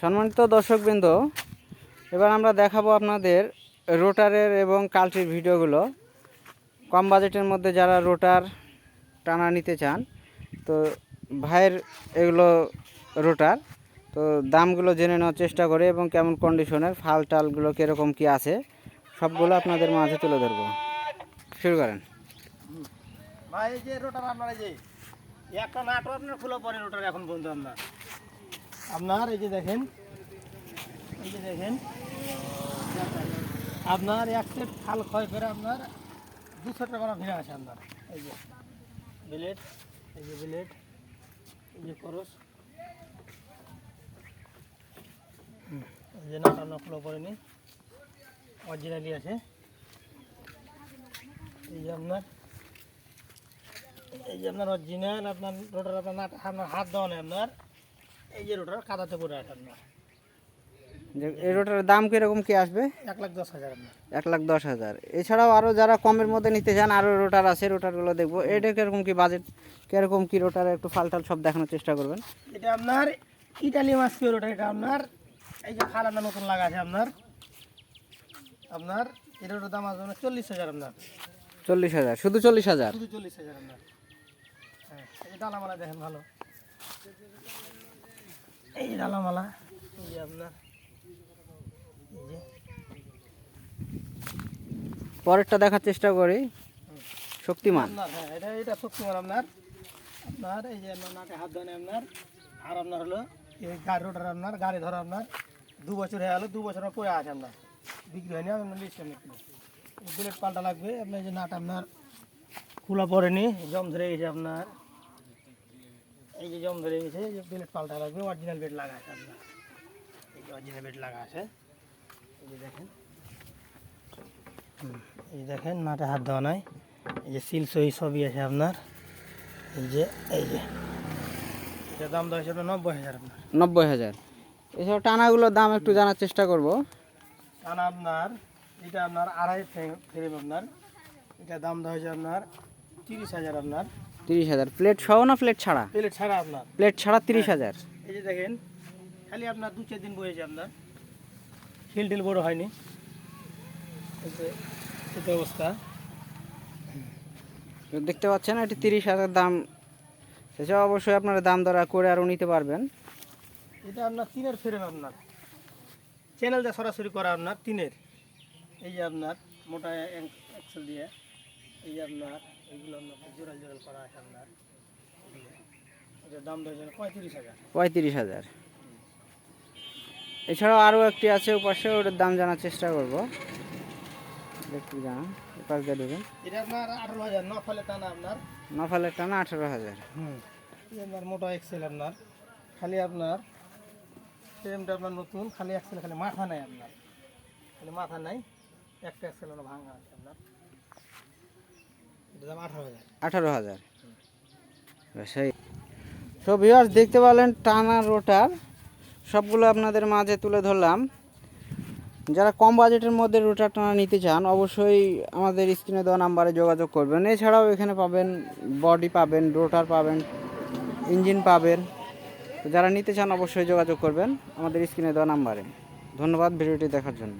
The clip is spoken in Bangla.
সম্মানিত দর্শকবৃন্দ, এবার আমরা দেখাবো আপনাদের রোটারের এবং কাল্টির ভিডিওগুলো। কম বাজেটের মধ্যে যারা রোটার টানা নিতে চান, তো ভাইয়ের এগুলো রোটার, তো দামগুলো জেনে নেওয়ার চেষ্টা করে এবং কেমন কন্ডিশনের ফাল টালগুলো কীরকম কী আছে, সবগুলো আপনাদের মাঝে তুলে ধরবো। শুরু করেন। ভাই যে রোটার আপনার যে, একটা নাটক আপনার খোলা পরে রোটার এখন পর্যন্ত আপনার আপনার, এই যে দেখেন, এই যে দেখেন, আপনার এক সেট খাল ক্ষয় করে আপনার দুশো টাকা ভিড়ে আসে আপনার। এই যে বিলেট এই যে বিলেট এই যে করস এই যে নাট খোলা পড়েনি অরিজিনালি আছে। এই যে আপনার, এই যে আপনার অরিজিনাল আপনার রোটার আপনার আপনার হাত দেওয়া নেই আপনার। এই যে রোটার কাদাতে আছে আপনার। এই রোটারের দাম কীরকম কী আসবে? এক লাখ দশ হাজার এক লাখ দশ হাজার। এছাড়াও আরও যারা কমের মধ্যে নিতে চান আরও রোটার আছে রোটারগুলো দেখব। এটা কীরকম কি বাজেট কীরকম কি রোটার একটু ফালটাল সব দেখানোর চেষ্টা করবেন। এটা আপনার ইটালি মাছ কি রোটার এটা আপনার এই যে আপনার নতুন লাগা আছে আপনার। আপনার এটা রোটার দাম আসবে চল্লিশ হাজার আপনার। চল্লিশ হাজার শুধু চল্লিশ হাজার? শুধু চল্লিশ হাজার আপনার। হ্যাঁ এই ডালামালা দেখেন ভালো। এই যে ডালামালা এই যে আপনার। এই যে। পরেরটা দেখার চেষ্টা করি। শক্তিমান। আপনার হ্যাঁ এটা এটা শক্তিমান আপনার। আপনার এই যে আপনার নাকে হাত ধরে আপনার। আর আপনার হলো এই গাড়ি রোটার আপনার গাড়ি ধরা আপনার। দু বছর হয়ে গেলো দু বছর পরে আছে আপনার। বিক্রি হয়নি আপনার লিস্ট বুলেট পাল্টা লাগবে আপনার যে নাট আপনার খোলা পড়েনি জম ধরে গেছে আপনার। এই যে জম ধরে গেছে এই যে বিলেট পাল্টা লাগবে অরিজিনাল বেড লাগা আছে আপনার। এই যে অরিজিনাল বেড লাগা আছে। এই যে দেখেন। হুম, এই দেখেন মাঠে হাত দেওয়া নাই। এই যে সিল সহি সবই আছে আপনার। এই যে এই যে। এটা দাম দেওয়া হয়েছে আপনার নব্বই হাজার আপনার। নব্বই হাজার। এছাড়াও টানাগুলোর দাম একটু জানার চেষ্টা করব। টানা আপনার এটা আপনার আড়াই ফ্রেম ফ্রেম আপনার। এটা দাম দেওয়া হয়েছে আপনার তিরিশ হাজার আপনার। তিরিশ হাজার। প্লেট সহ না প্লেট ছাড়া? প্লেট ছাড়া আপনার। প্লেট ছাড়া তিরিশ হাজার। এই যে দেখেন খালি আপনার দু চার দিন বয়েছে আপনার। খিল টিল বড় হয়নি। যে অবস্থা। দেখতে পাচ্ছেন এটি তিরিশ হাজার দাম। এছাড়াও অবশ্যই আপনারা দাম দরা করে আরও নিতে পারবেন। এটা আপনার তিনের ফ্রেম আপনার। চ্যানেলটা সরাসরি করা আপনার তিনের এই যে আপনার মোটা এক্সেল দিয়ে। এই আপনার এইগুলো আপনার জোরাল জোরাল করা আছে আপনার। এটার দাম পঁয়ত্রিশ হাজার। পঁয়ত্রিশ হাজার। এছাড়াও আরও একটি আছে ওপাশে ওটার দাম জানার চেষ্টা করব। একটু জানান এপাশ দিয়ে দেবেন। এটা আপনার আঠারো হাজার টানা আপনার। নফালের টানা আঠারো হাজার। হুম। আপনার মোটা এক্সেল আপনার। খালি আপনার ফ্রেমটা আপনার নতুন খালি এক্সেল খালি মাথা নাই আপনার। খালি মাথা নাই একটা এক্সেল ভাঙা আছে আপনার। আঠারো হাজার। সেই তো ভিউয়ার্স দেখতে পেলেন টানা রোটার। সবগুলো আপনাদের মাঝে তুলে ধরলাম। যারা কম বাজেটের মধ্যে রোটার টানা নিতে চান অবশ্যই আমাদের স্ক্রিনে দেওয়া নাম্বারে যোগাযোগ করবেন। এছাড়াও এখানে পাবেন বডি পাবেন রোটার পাবেন ইঞ্জিন পাবেন। যারা নিতে চান অবশ্যই যোগাযোগ করবেন আমাদের স্ক্রিনে দেওয়া নাম্বারে। ধন্যবাদ ভিডিওটি দেখার জন্য।